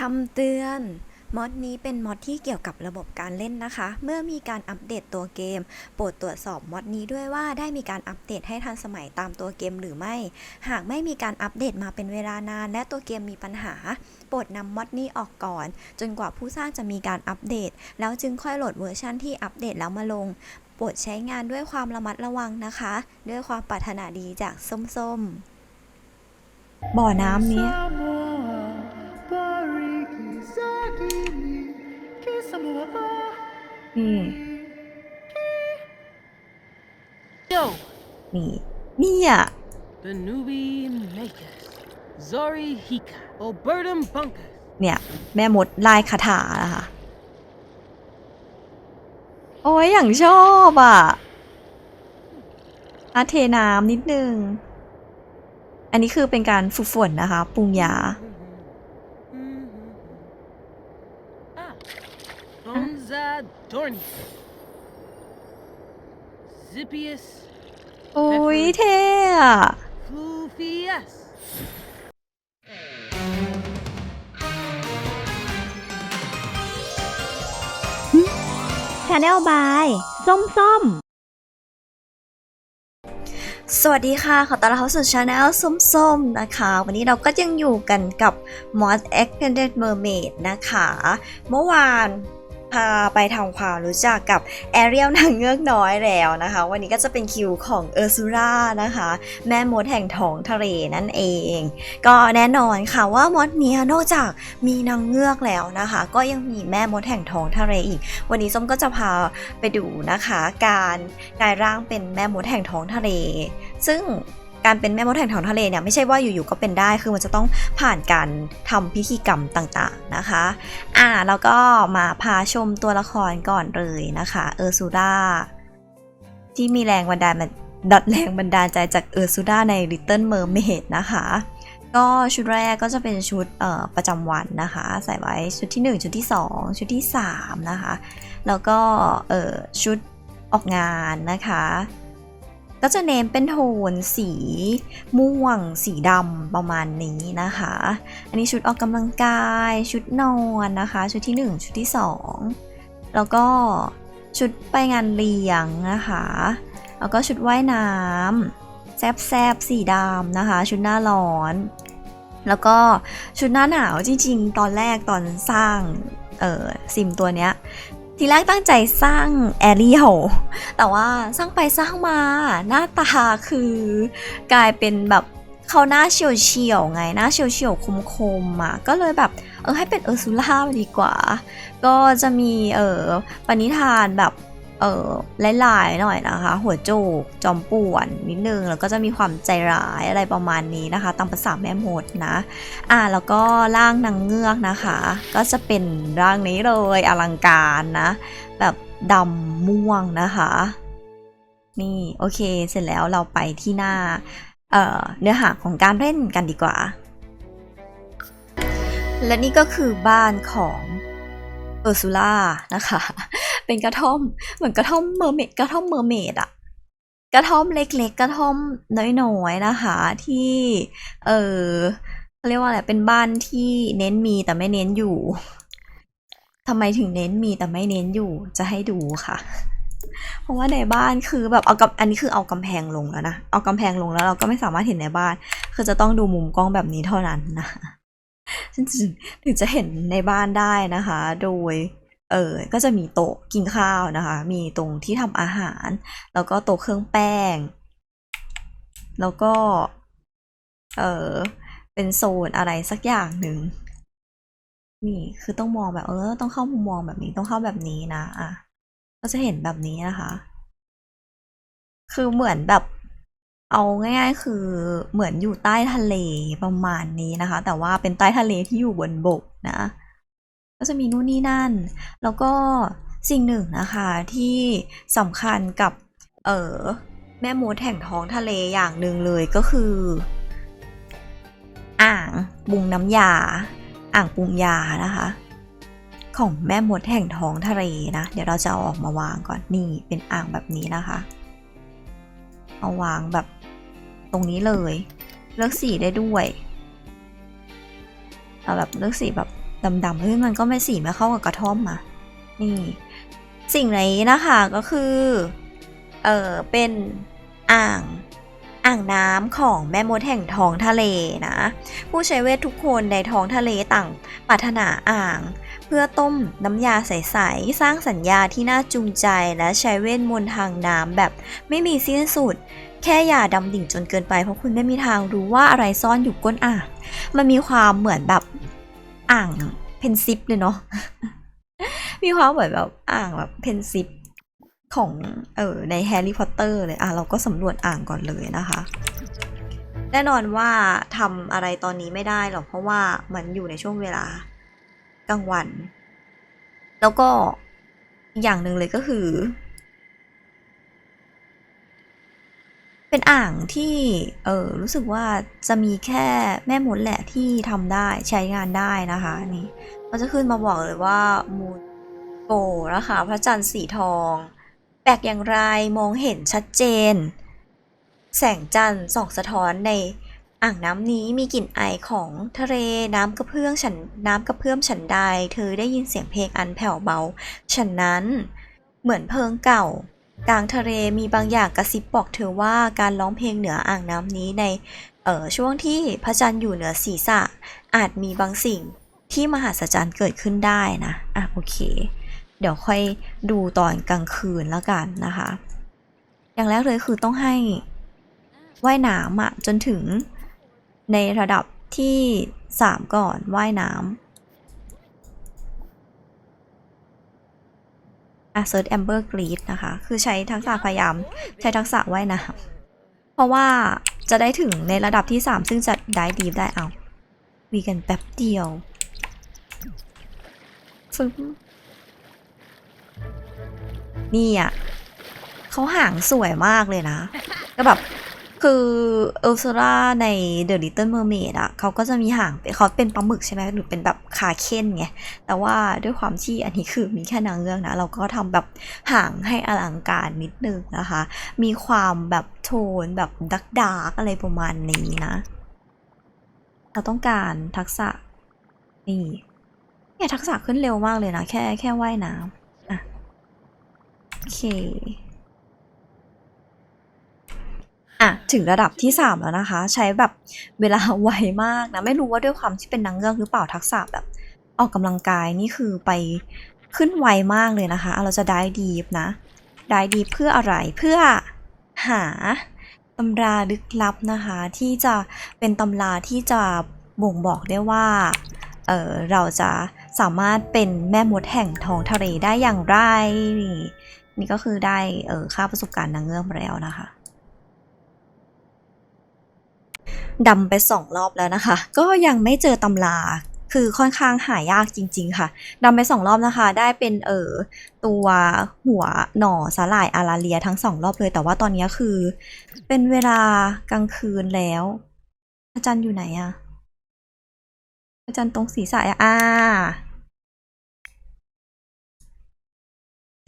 คำเตือน มอดนี้เป็นมอดที่เกี่ยวกับระบบการเล่นนะคะ เมื่อมีการอัปเดตตัวเกม โปรดตรวจสอบมอดนี้ด้วยว่าได้มีการอัปเดตให้ทันสมัยตามตัวเกมหรือไม่ หากไม่มีการอัปเดตมาเป็นเวลานาน และตัวเกมมีปัญหา โปรดนำมอดนี้ออกก่อน จนกว่าผู้สร้างจะมีการอัปเดต แล้วจึงค่อยโหลดเวอร์ชันที่อัปเดตแล้วมาลง โปรดใช้งานด้วยความระมัดระวังนะคะ ด้วยความปรารถนาดีจากส้มๆบ่อน้ำเนี้ นี่ Yo, นี่ นี่อะ the newbie makers. Zori Hika, Obertum Bunkers. เนี่ย แม่มดลายคาถานะคะโอ้ยอย่างชอบอะอาเทน้ำนิดนึง อันนี้คือเป็นการฝึกฝนนะคะ ปรุงยา Bonza Dorni. Zippius โอ้ยเท่อะ Flufius. ชาแนลบายส้มส้มสวัสดีค่ะ ขอต้อนรับเข้าสู่ช anel ส้มๆ นะคะ วันนี้เราก็ยังอยู่กันกับ Mod Extended Mermaid นะคะ เมื่อวาน พาไปทำความรู้จักกับแอเรียลนางเงือกน้อยแล้วนะคะ วันนี้ก็จะเป็นคิวของเออร์ซูรานะคะ แม่มดแห่งท้องทะเลนั่นเอง ก็แน่นอนค่ะว่ามดเนี้ยนอกจากมีนางเงือกแล้วนะคะ ก็ยังมีแม่มดแห่งท้องทะเลอีก วันนี้ส้มก็จะพาไปดูนะคะ การกลายร่างเป็นแม่มดแห่งท้องทะเล ซึ่ง การเป็นแม่มดแห่งท้องทะเลเนี่ยไม่ใช่ว่าอยู่ๆก็เป็นได้คือมันจะต้องผ่านการทำพิธีกรรมต่างๆนะคะ อ่าแล้วก็มาพาชมตัวละครก่อนเลยนะคะ เออร์ซูราที่มีแรงบันดาลมาดัดแรงบันดาลใจจากเออร์ซูราใน Little Mermaid นะคะ ก็ชุดแรกก็จะเป็นชุดเอ่อประจำวันนะคะ ใส่ไว้ชุดที่ 1 ชุดที่ 2 ชุดที่ 3 นะคะ แล้วก็เอ่อชุดออกงานนะคะ ก็จะเน้นเป็นโทนสีม่วง สีดำประมาณนี้นะคะ อันนี้ชุดออกกำลังกาย ชุดนอนนะคะ ชุดที่ 1 ชุดที่ 2 แล้วก็ชุดไปงานเลี้ยงนะคะ แล้วก็ชุดว่ายน้ำแซบแซบๆสีดำนะคะ ชุดหน้าร้อน แล้วก็ชุดหน้าหนาวจริงๆ ตอนแรกตอนสร้างเออซิมตัวเนี้ย ทีแรกตั้งใจสร้างแอเรียลแต่ว่าสร้างไปสร้างมาหน้าตาคือกลายเป็นแบบเขาหน้าเฉียวเฉียวไงหน้าเฉียวเฉียวคมคมอะก็เลยแบบเออให้เป็นเออร์ซูล่าดีกว่า ก็จะมีเออปณิธานแบบ เออหลายๆหน่อยนะคะ หัวโจกจอมป่วนนิดนึงแล้วก็จะมีความใจร้ายอะไรประมาณนี้นะคะตามภาษาแม่มดนะอ่าแล้วก็ร่างนางเงือกนะคะ ก็จะเป็นร่างนี้เลยอลังการนะ แบบดำม่วงนะคะ นี่โอเคเสร็จแล้วเราไปที่หน้าเออเนื้อหาของการเล่นกันดีกว่า และนี่ก็คือบ้านของ เออร์ซูล่านะคะ เป็นกระท่อมเหมือนกระท่อมเมอร์เมดกระท่อมเมอร์เมดอะกระท่อมเล็กๆ กระท่อมน้อยๆนะคะ ที่ เออเขาเรียกว่าอะไรเป็นบ้านที่เน้นมีแต่ไม่เน้นอยู่ทำไมถึงเน้นมีแต่ไม่เน้นอยู่จะให้ดูค่ะ เพราะว่าในบ้านคือแบบเอากับอันนี้คือเอากำแพงลงแล้วนะเอากำแพงลงแล้วเราก็ไม่สามารถเห็นในบ้าน คือจะต้องดูมุมกล้องแบบนี้เท่านั้นนะ ถึงจะเห็นในบ้านได้นะคะ โดยเออก็จะมีโต๊ะกินข้าวนะคะ มีตรงที่ทำอาหาร แล้วก็โต๊ะเครื่องแป้ง แล้วก็ เออเป็นโซนอะไรสักอย่างหนึ่งนี่คือต้องมองแบบเออ ต้องเข้ามุมมองแบบนี้ต้องเข้าแบบนี้นะอะก็จะเห็นแบบนี้นะคะ คือเหมือนแบบ เอาง่ายๆ คือเหมือนอยู่ใต้ทะเลประมาณนี้นะคะ แต่ว่าเป็นใต้ทะเลที่อยู่บนบกนะ ก็จะมีนู่นนี่นั่น แล้วก็สิ่งหนึ่งนะคะที่สำคัญกับเออแม่มดแห่งท้องทะเลอย่างหนึ่งเลยก็คือ อ่างปรุงน้ำยา อ่างปรุงยานะคะ ของแม่มดแห่งท้องทะเลนะ เดี๋ยวเราจะเอาออกมาวางก่อนนี่เป็นอ่างแบบนี้นะคะ เอาวางแบบ ตรงนี้เลย เลือกสีได้ด้วยเอาแบบเลือกสีแบบดำๆเฮ้ยมันก็ไม่สีไม่เข้ากับกระท่อมอะนี่ สิ่งนี้นะคะก็คือ เออเป็นอ่างอ่างน้ำของแม่มดแห่งท้องทะเลนะ ผู้ใช้เวททุกคนในท้องทะเลต่างปรารถนาอ่าง เพื่อต้มน้ำยาใสๆสร้างสัญญาที่น่าจูงใจและใช้เวทมนต์ทางน้ำแบบไม่มีสิ้นสุด แค่อย่าดำดิ่งจนเกินไปเพราะคุณไม่มีทางรู้ว่าอะไรซ่อนอยู่ก้นอ่างมันมีความเหมือนแบบอ่างเพนซิปเลยเนาะมีความเหมือนแบบอ่างแบบเพนซิปของเออในแฮร์รี่พอตเตอร์เลยอะเราก็สำรวจอ่างก่อนเลยนะคะ แน่นอนว่าทำอะไรตอนนี้ไม่ได้หรอกเพราะว่ามันอยู่ในช่วงเวลากลางวัน แล้วก็อีกอย่างหนึ่งเลยก็คือ เป็นอ่างที่เออรู้สึกว่าจะมีแค่แม่มดแหละที่ทำได้ใช้งานได้นะคะนี่เขาจะขึ้นมาบอกเลยว่ามูนโกนะคะพระจันทร์สีทองแปลกอย่างไรมองเห็นชัดเจน แสงจันทร์ส่องสะท้อนในอ่างน้ำนี้มีกลิ่นไอของทะเลน้ำกระเพื่อมฉันน้ำกระเพื่อมฉันใดเธอได้ยินเสียงเพลงอันแผ่วเบาฉะนั้นเหมือนเพลิงเก่า กลางทะเลมีบางอย่างกระซิบบอกเธอว่าการร้องเพลงเหนืออ่างน้ำนี้ในเอ่อช่วงที่พระจันทร์อยู่เหนือศีรษะ อาจมีบางสิ่งที่มหัศจรรย์เกิดขึ้นได้นะอะโอเค เดี๋ยวค่อยดูตอนกลางคืนแล้วกันนะคะ อย่างแรกเลยคือต้องให้ว่ายน้ำอะจนถึงในระดับที่สามก่อนว่ายน้ำ อะเซิร์ชแอมเบอร์กรีดนะคะ คือใช้ทักษะพยายาม ใช้ทักษะว่ายน้ำเพราะว่าจะได้ถึงในระดับที่ 3 ซึ่งจะได้ดีฟได้เอาวีกันแป๊บเดียวฟึ้งนี่อะเขาหางสวยมากเลยนะก็แบบ คือเอลซูราใน The Little Mermaid อะเขาก็จะมีหางเป็นเขาเป็นปลาหมึกใช่ไหมหรือเป็นแบบขาเค้นไง แต่ว่าด้วยความที่อันนี้คือมีแค่นางเงือกนะ เราก็ทำแบบหางให้อลังการนิดนึงนะคะ มีความแบบโทนแบบดักดาร์กอะไรประมาณนี้นะ เราต้องการทักษะ นี่เนี่ยทักษะขึ้นเร็วมากเลยนะ แค่แค่ว่ายน้ำอะโอเค อะถึงระดับที่ 3 แล้วนะคะ ใช้แบบเวลาไวมากนะ ไม่รู้ว่าด้วยความที่เป็นนางเงือกหรือเปล่าทักษะแบบ ออกกำลังกายนี่คือไปขึ้นไวมากเลยนะคะ เราจะได้ดีฟนะ ได้ดีเพื่ออะไรเพื่อหาตำราลึกลับนะคะ ที่จะเป็นตำราที่จะบ่งบอกได้ว่าเออเราจะสามารถเป็นแม่มดแห่งท้องทะเลได้อย่างไร นี่ก็คือได้เออค่าประสบการณ์นางเงือกมาแล้วนะคะ ดำไปสองรอบแล้วนะคะ ก็ยังไม่เจอตำราคือค่อนข้างหายากจริง ๆ ค่ะดำไปสองรอบนะคะ ได้เป็นเออตัวหัวหน่อสาหร่ายอาราเลียทั้งสองรอบเลย แต่ว่าตอนนี้คือ เป็นเวลากลางคืนแล้ว อาจารย์อยู่ไหนอะอาจารย์ตรงศีรษะอะอ่า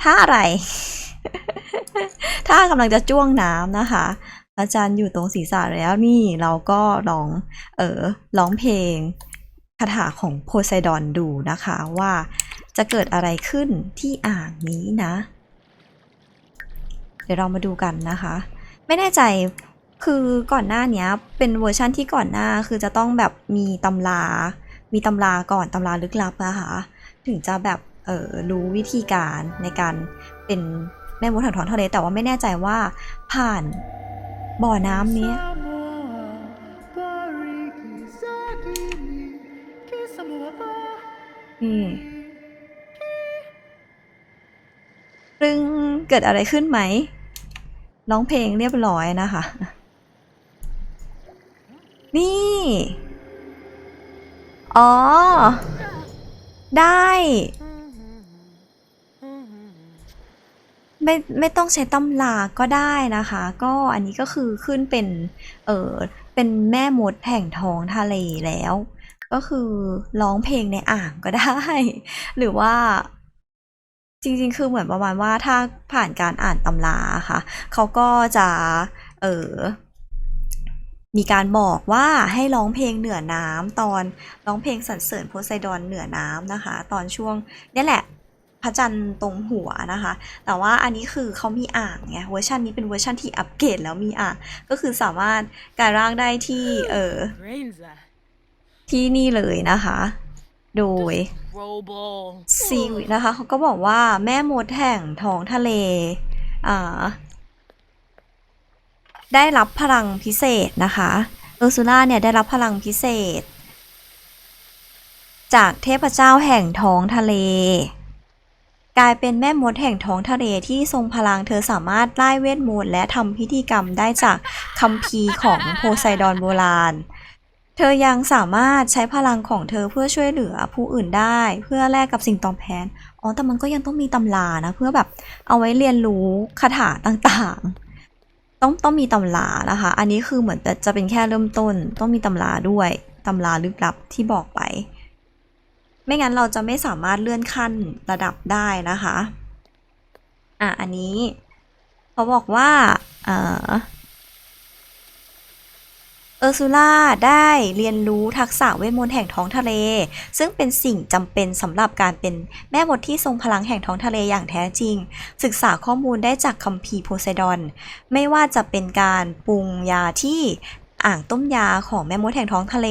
ท่าอะไรถ้ากำลังจะจ้วงน้ำนะคะ อาจารย์อยู่ตรงศีรษะแล้วนี่เราก็ร้องเออร้องเพลงคาถาของโพไซดอนดูนะคะว่าจะเกิดอะไรขึ้นที่อ่างนี้นะ เดี๋ยวเรามาดูกันนะคะ ไม่แน่ใจคือก่อนหน้านี้เป็นเวอร์ชั่นที่ก่อนหน้าคือจะต้องแบบมีตำรา มีตำราก่อนตำราลึกลับนะคะถึงจะแบบเออรู้วิธีการในการเป็นแม่มดแห่งท้องทะเลแต่ว่าไม่แน่ใจว่าผ่าน บ่อน้ำเนี้ยนี่ซึ่งเกิดอะไรขึ้นไหม ร้องเพลงเรียบร้อยนะคะ นี่ อ๋อ ได้ ไม่ไม่ต้องใช้ตำราก็ได้นะคะ ก็อันนี้ก็คือขึ้นเป็นเออเป็นแม่มดแห่งท้องทะเลแล้ว ก็คือร้องเพลงในอ่างก็ได้ หรือว่าจริงๆ คือเหมือนประมาณว่าถ้าผ่านการอ่านตำราค่ะ เขาก็จะเออมีการบอกว่าให้ร้องเพลงเหนือน้ำตอนร้องเพลงสรรเสริญโพไซดอนเหนือน้ำนะคะ ตอนช่วงนี่แหละ พระจันทร์ตรงหัวนะคะ แต่ว่าอันนี้คือเขามีอ่างไงเวอร์ชันนี้เป็นเวอร์ชันที่อัปเกรดแล้วมีอ่างก็คือสามารถกลายร่างได้ที่เออที่นี่เลยนะคะ โดยซีวินะคะเขาก็บอกว่าแม่มดแห่งท้องทะเลอ่าได้รับพลังพิเศษนะคะเออร์ซูล่าเนี่ยได้รับพลังพิเศษ จากเทพเจ้าแห่งท้องทะเล กลายเป็นแม่มดแห่งท้องทะเลที่ทรงพลังเธอสามารถไล่เวทมนต์และทำพิธีกรรมได้จากคัมภีร์ของโพไซดอนโบราณ เธอยังสามารถใช้พลังของเธอเพื่อช่วยเหลือผู้อื่นได้ เพื่อแลกกับสิ่งตอบแทน อ๋อ แต่มันก็ยังต้องมีตำรานะ เพื่อแบบเอาไว้เรียนรู้คาถาต่างๆ ต้องต้องมีตำรานะคะ อันนี้คือเหมือนจะเป็นแค่เริ่มต้น ต้องมีตำราด้วยตำราลึกลับที่บอกไป ไม่งั้นเราจะไม่สามารถเลื่อนขั้นระดับได้นะคะ อะ อันนี้เขาบอกว่า เออเออร์ซูล่าได้เรียนรู้ทักษะเวทมนต์แห่งท้องทะเล ซึ่งเป็นสิ่งจำเป็นสำหรับการเป็นแม่มดที่ทรงพลังแห่งท้องทะเลอย่างแท้จริง ศึกษาข้อมูลได้จากคัมภีร์โพไซดอน ไม่ว่าจะเป็นการปรุงยาที่ อ่างต้มยาของแม่มดแห่งท้องทะเล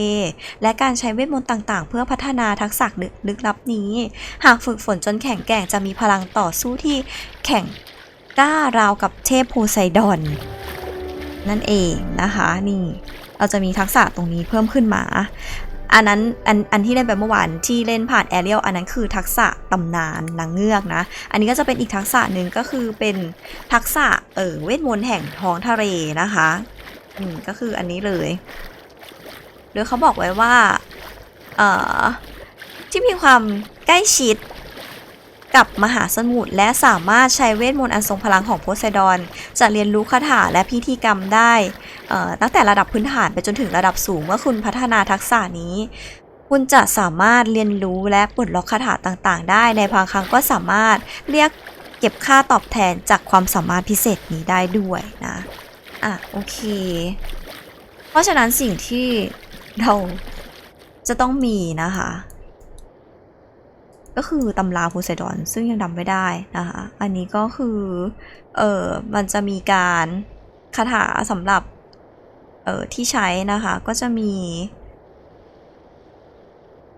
และการใช้เวทมนต์ต่างๆ เพื่อพัฒนาทักษะลึกลึกลับนี้ หากฝึกฝนจนแข็งแกร่งจะมีพลังต่อสู้ที่แข็งกล้าราวกับเทพโพไซดอน นั่นเองนะคะนี่เราจะมีทักษะตรงนี้เพิ่มขึ้นมา อันนั้นอันอันที่เล่นไปเมื่อวานที่เล่นผ่านแอเรียลอันนั้นคือทักษะตำนานนางเงือกนะ อันนี้ก็จะเป็นอีกทักษะหนึ่งก็คือเป็นทักษะเออเวทมนต์แห่งท้องทะเลนะคะ อืมก็คืออันนี้เลย โดยเขาบอกไว้ว่า เอ่อ ที่มีความใกล้ชิดกับมหาสมุทรและสามารถใช้เวทมนต์อันทรงพลังของโพไซดอน จะเรียนรู้คาถาและพิธีกรรมได้ตั้งแต่ระดับพื้นฐานไปจนถึงระดับสูงเมื่อคุณพัฒนาทักษะนี้ คุณจะสามารถเรียนรู้และปลดล็อกคาถาต่างๆ ได้ ในบางครั้งก็สามารถเรียกเก็บค่าตอบแทนจากความสามารถพิเศษนี้ได้ด้วยนะ อะ โอเค เพราะฉะนั้นสิ่งที่เราจะต้องมีนะคะ ก็คือตำราโพไซดอนซึ่งยังดำไม่ได้นะคะ อันนี้ก็คือ เออมันจะมีการคาถาสำหรับ เออที่ใช้นะคะ ก็จะมี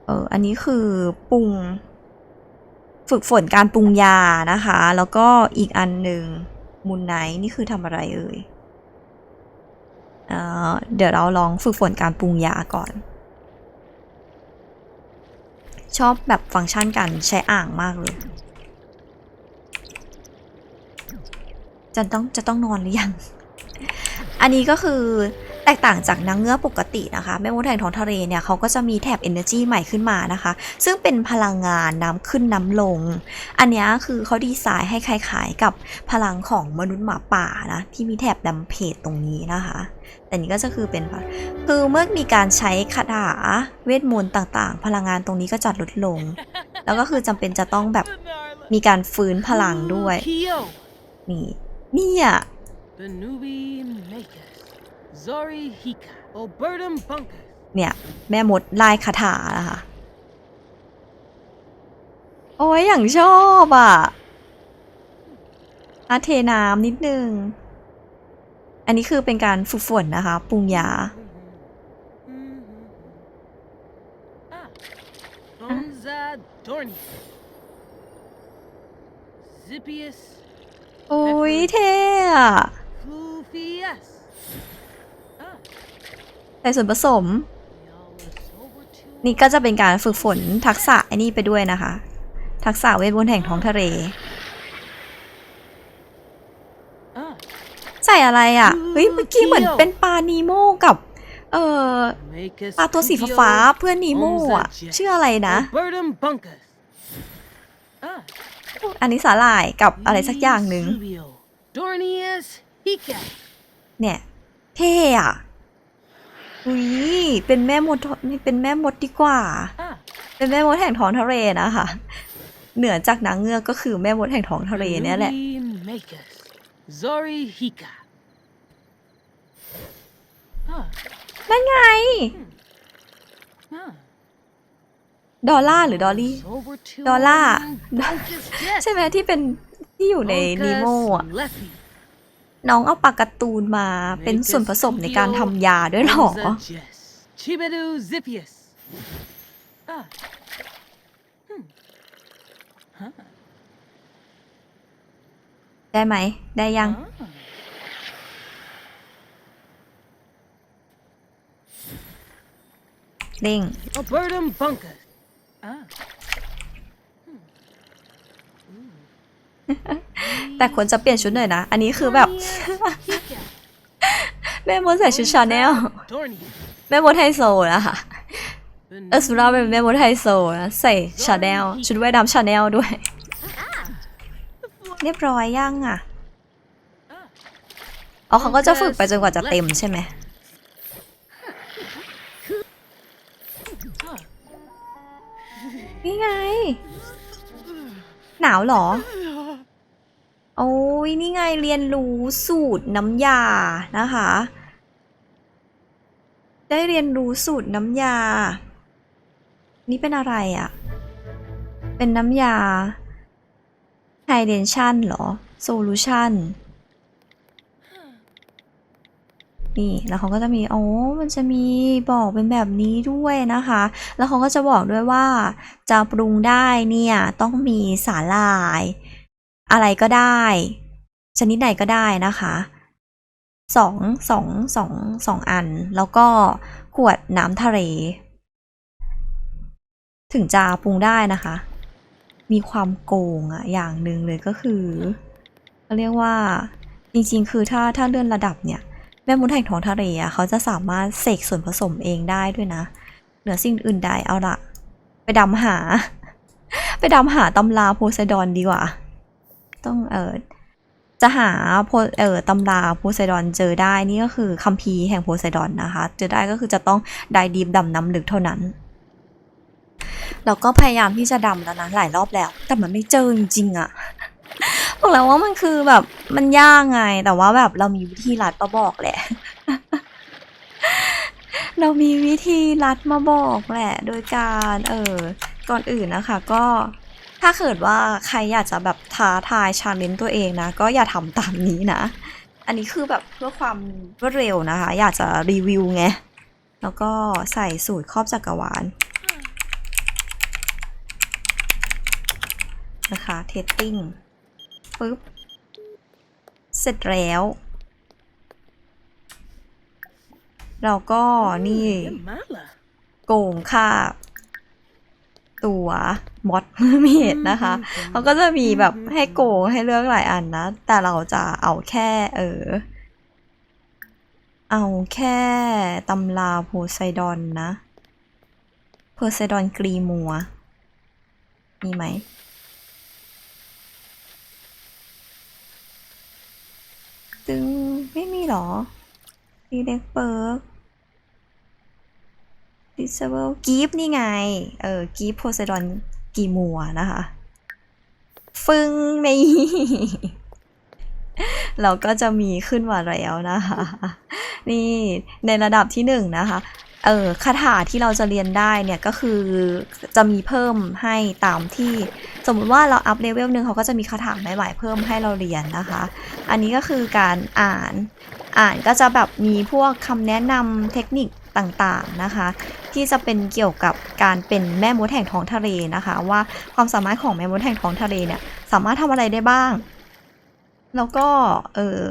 เอออันนี้คือปรุง ฝึกฝนการปรุงยานะคะ แล้วก็อีกอันหนึ่งมูลไนนี่คือทำอะไรเอ่ย เเดี๋ยวเราลองฝึกฝนการปรุงยาก่อน ชอบแบบฟังก์ชันการใช้อ่างมากเลย จะต้องจะต้องนอนหรือยัง อันนี้ก็คือ แตกต่างจากนางเงือกปกตินะคะแม่มดแห่งท้องทะเลเนี่ยเขาก็จะมีแถบ Energy ใหม่ขึ้นมานะคะ ซึ่งเป็นพลังงานน้ำขึ้นน้ำลง อันเนี้ยคือเขาดีไซน์ให้คล้ายๆกับพลังของมนุษย์หมาป่านะที่มีแถบดำเพจตรงนี้นะคะแต่นี้ก็จะคือเป็นคือเมื่อมีการใช้คาถาเวทมนต์ต่างๆ พลังงานตรงนี้ก็จะลดลง แล้วก็คือจำเป็นจะต้องแบบมีการฟื้นพลังด้วย Kyo. นี่เนี่ย The เนี่ย แม่มดลายคาถานะคะโอ้ยอย่างชอบอะอาเทน้ำนิดนึง อันนี้คือเป็นการฝึกฝนนะคะ ปรุงยา Ah. Onza Dorni. Zippius โอ้ยเท่อะ Flufius. Ah. ใส่ส่วนผสม นี่ก็จะเป็นการฝึกฝนทักษะไอ้นี่ไปด้วยนะคะ ทักษะเวทมนต์แห่งท้องทะเล ใส่อะไรอะ เฮ้ยเมื่อกี้เหมือนเป็นปลานีโมกับ เอ่อปลาตัวสีฟ้าเพื่อนนีโมอะ ชื่ออะไรนะอันนี้สาหร่ายกับอะไรสักอย่างหนึ่งเนี่ย เท่อะ อุ้ยเป็นแม่มดนี่เป็นแม่มดดีกว่า Ah. เป็นแม่มดแห่งท้องทะเลนะคะเหนือจากนางเงือกก็คือแม่มดแห่งท้องทะเลเนี่ยแหละ Nubi Makers. Zori Hika. Ah. Ah. นั่นไง Ah. ดอลล่าหรือดอลลี่ Over to Dollar. Bunkus Jet. ใช่ไหมที่เป็นที่อยู่ในนีโม Bunkus อะ Leffy. น้องเอาปากการ์ตูนมาเป็นส่วนผสมในการทำยาด้วยเหรอ Rosa Jess. Chibidu Zippius. Ah. Hmm. Huh. ได้ไหม ได้ยัง Ah. เด้ง แต่ควรจะเปลี่ยนชุดหน่อยนะ อันนี้คือแบบ Hika. แม่มดใส่ชุดชาแนล Dornier. แม่มดไฮโซนะคะเออสุราเป็นแม่มดไฮโซนะใส่ชาแนลชุดว่ายน้ำชาแนลด้วย เรียบร้อยยังอะอ๋อเขาก็จะฝึกไปจนกว่าจะเต็มใช่ไหม Ah. นี่ไง หนาวเหรอโอ้ยนี่ไงเรียนรู้สูตรน้ำยานะคะ ได้เรียนรู้สูตรน้ำยา นี่เป็นอะไรอะ่ะ เป็นน้ำยา Hydration เหรอ Solution นี่ แล้วเขาก็จะมี โอ้ มันจะมีบอกเป็นแบบนี้ด้วยนะคะ แล้วเขาก็จะบอกด้วยว่า จะปรุงได้เนี่ย ต้องมีสาหร่าย อะไรก็ได้ ชนิดไหนก็ได้นะคะสองสองสองสองอัน แล้วก็ขวดน้ำทะเล ถึงจะปรุงได้นะคะ มีความโกงอะอย่างหนึ่งเลยก็คือเขาเรียกว่าจริงๆ คือถ้าถ้าเลื่อนระดับเนี่ย แม่มดแห่งท้องทะเลอะเขาจะสามารถเสกส่วนผสมเองได้ด้วยนะ เหนือสิ่งอื่นใดเอาละไปดำหา ไปดำหาตำราโพไซดอนดีกว่า ต้องเออจะหาโพเออตำราโพไซดอนเจอได้นี่ก็คือคัมภีร์แห่งโพไซดอนนะคะ เจอได้ก็คือจะต้องไดดีฟดำน้ำลึกเท่านั้นเราก็พยายามที่จะดำแล้วนะหลายรอบแล้ว แต่มันไม่เจอจริงๆอะบอกแล้วว่ามันคือแบบมันยากไง แต่ว่าแบบเรามีวิธีลัดมาบอกแหละ เรามีวิธีลัดมาบอกแหละ โดยการ เออก่อนอื่นนะคะ ก็ ถ้าเกิดว่าใครอยากจะแบบท้าทายชาเลนจ์ตัวเองนะ ก็อย่าทำตามนี้นะ อันนี้คือแบบเพื่อความรวดเร็วนะคะ อยากจะรีวิวไง แล้วก็ใส่สูตรครอบจักรวาลนะคะเทสติ้งปึ๊บ เสร็จแล้ว เราก็นี่ Yamala. โกงค่า ตัวมอดเมดนะคะเขาก็จะมีแบบให้โกงให้เลือกหลายอันนะ แต่เราจะเอาแค่เออเอาแค่ตำราโพไซดอนนะโพไซดอนกรีมัว มีไหมตึงไม่มีหรอดีเด็กเปิร์ก disable กีฟนี่ไง เออกีฟโพไซดอนกีมัวนะคะ ฟึ่งในเราก็จะมีขึ้นมาแล้วนะคะ นี่ในระดับที่หนึ่งนะคะ เออคาถาที่เราจะเรียนได้เนี่ยก็คือจะมีเพิ่มให้ตามที่ สมมติว่าเราอัพเลเวลหนึ่งเขาก็จะมีคาถาใหม่ๆเพิ่มให้เราเรียนนะคะ อันนี้ก็คือการอ่าน อ่านก็จะแบบมีพวกคำแนะนำเทคนิค ต่างๆนะคะ ที่จะเป็นเกี่ยวกับการเป็นแม่มดแห่งท้องทะเลนะคะ ว่าความสามารถของแม่มดแห่งท้องทะเลเนี่ยสามารถทำอะไรได้บ้าง แล้วก็เออ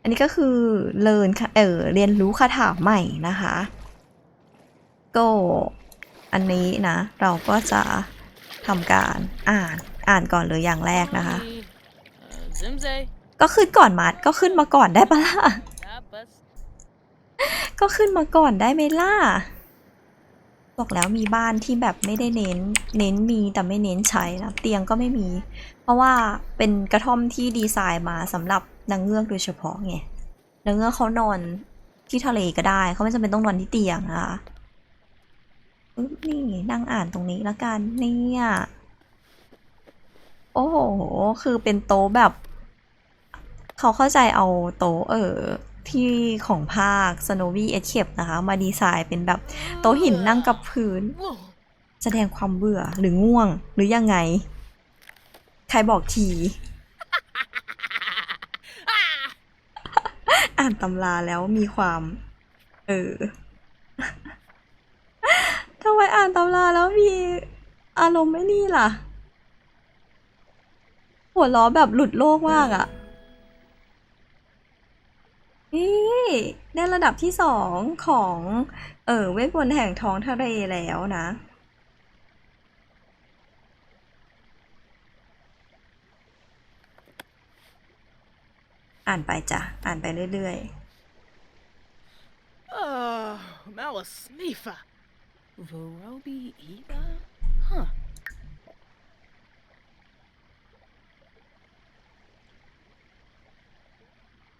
อันนี้ก็คือเรียนเออเรียนรู้คาถาใหม่นะคะก็อันนี้นะ เราก็จะทำการอ่านอ่านก่อนเลยอย่างแรกนะคะ Uh, Zimze. ก็ขึ้นก่อนมาก็ขึ้นมาก่อนได้ปะล่ะ Tapas. ก็ขึ้นมาก่อนได้ไหมล่ะ บอกแล้วมีบ้านที่แบบไม่ได้เน้น เน้นมีแต่ไม่เน้นใช้นะเตียงก็ไม่มี เพราะว่าเป็นกระท่อมที่ดีไซน์มาสำหรับนางเงือกโดยเฉพาะไงนางเงือกเขานอนที่ทะเลก็ได้ เขาไม่จำเป็นต้องนอนที่เตียงนะคะนี่นั่งอ่านตรงนี้แล้วกันเนี่ยโอ้โห คือเป็นโต๊ะแบบ เขาเข้าใจเอาโต๊ะเออ ที่ของภาค Snowy Escape นะคะ มาดีไซน์เป็นแบบโต๊ะหินนั่งกับพื้น แสดงความเบื่อหรือง่วงหรือยังไง ใครบอกที อ่านตำราแล้วมีความ เออทำไมอ่านตำราแล้วมีอารมณ์ไม่นี่ล่ะ หัวล้อแบบหลุดโลกมากอะ่ะนี่ ได้ระดับที่สองของ เออเวทมนต์แห่งท้องทะเลแล้วนะ อ่านไปจ้ะ อ่านไปเรื่อยๆ Oh, Malasmifa. Vorobi Eva? Huh.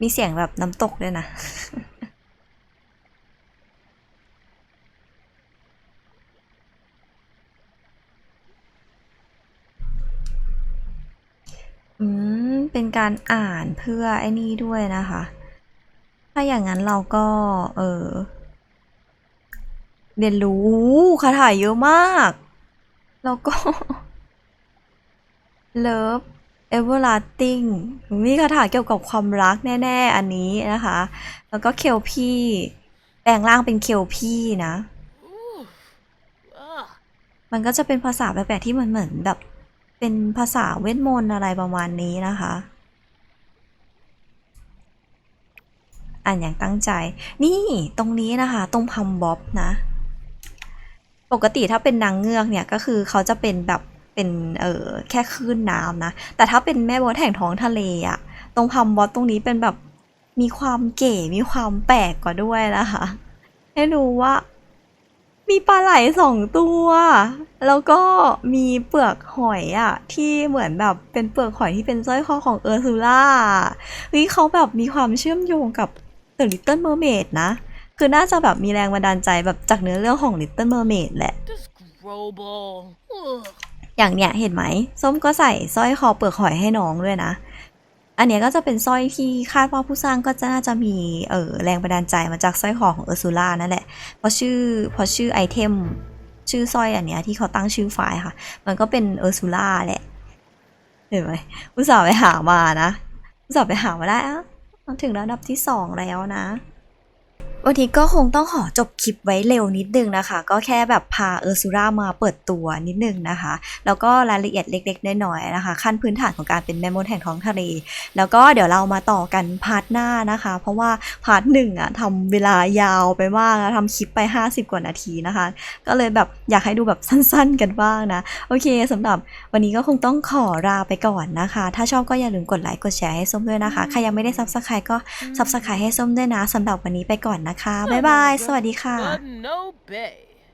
มีเสียงแบบน้ำตกด้วยนะ อืม เป็นการอ่านเพื่อไอ้นี่ด้วยนะคะ ถ้าอย่างนั้นเราก็ เออ เรียนรู้คาถาเยอะมาก แล้วก็ Love Everlasting มีคาถาเกี่ยวกับความรักแน่ ๆ อันนี้นะคะ แล้วก็เคลพี่แปลงร่างเป็นเคลพี่นะ มันก็จะเป็นภาษาแปลกๆที่มันเหมือนแบบ เป็นภาษาเวทมนต์อะไรประมาณนี้นะคะ อ่านอย่างตั้งใจ นี่ตรงนี้นะคะ ตรงพัมบ๊อบนะ ปกติถ้าเป็นนางเงือกเนี่ยก็คือเขาจะเป็นแบบ เป็นเออแค่คลื่นน้ำนะ แต่ถ้าเป็นแม่บดแห่งท้องทะเลอะตรงพัมบอบตรงนี้เป็นแบบมีความเก๋มีความแปลกกว่าด้วยนะคะให้รู้ว่า มีปลาไหลสองตัว แล้วก็มีเปลือกหอยอะที่เหมือนแบบเป็นเปลือกหอยที่เป็นสร้อยคอของเออร์ซูล่าเฮ้ยเขาแบบมีความเชื่อมโยงกับ The Little Mermaid นะ คือน่าจะแบบมีแรงบันดาลใจแบบจากเนื้อเรื่องของ Little Mermaid แหละ อย่างเนี้ยเห็นไหมส้มก็ใส่สร้อยคอเปลือกหอยให้น้องด้วยนะ อันเนี้ยก็จะเป็นสร้อยที่คาดว่าผู้สร้างก็จะน่าจะมีเออแรงบันดาลใจมาจากสร้อยคอของเออร์ซูล่านั่นแหละเพราะชื่อเพราะชื่อไอเทมชื่อสร้อยอันเนี้ยที่เขาตั้งชื่อไฟล์ค่ะ มันก็เป็นเออร์ซูล่าแหละเห็นไหมอุตส่าห์ไปหามานะอุตส่าห์ไปหามาได้อะถึงระดับที่สองแล้วนะ วันนี้ก็คงต้องขอจบคลิปไว้เร็วนิดนึงนะคะ ก็แค่แบบพาเออร์ซูล่ามาเปิดตัวนิดนึงนะคะ แล้วก็รายละเอียดเล็กๆน้อยๆนะคะ ขั้นพื้นฐานของการเป็นแม่มดแห่งท้องทะเล แล้วก็เดี๋ยวเรามาต่อกันพาร์ทหน้านะคะ เพราะว่าพาร์ทหนึ่งอะทำเวลายาวไปมากทำคลิปไป 50 กว่านาทีนะคะ ก็เลยแบบอยากให้ดูแบบสั้นๆกันบ้างนะ โอเคสำหรับวันนี้ก็คงต้องขอลาไปก่อนนะคะ ถ้าชอบก็อย่าลืมกดไลค์กดแชร์ให้ส้มด้วยนะคะใครยังไม่ได้ซับสไครต์ก็ซับสไครต์ให้ส้มด้วยนะสำหรับวันนี้ไปก่อนนะคะบ๊ายบาย สวัสดีค่ะ But no bay.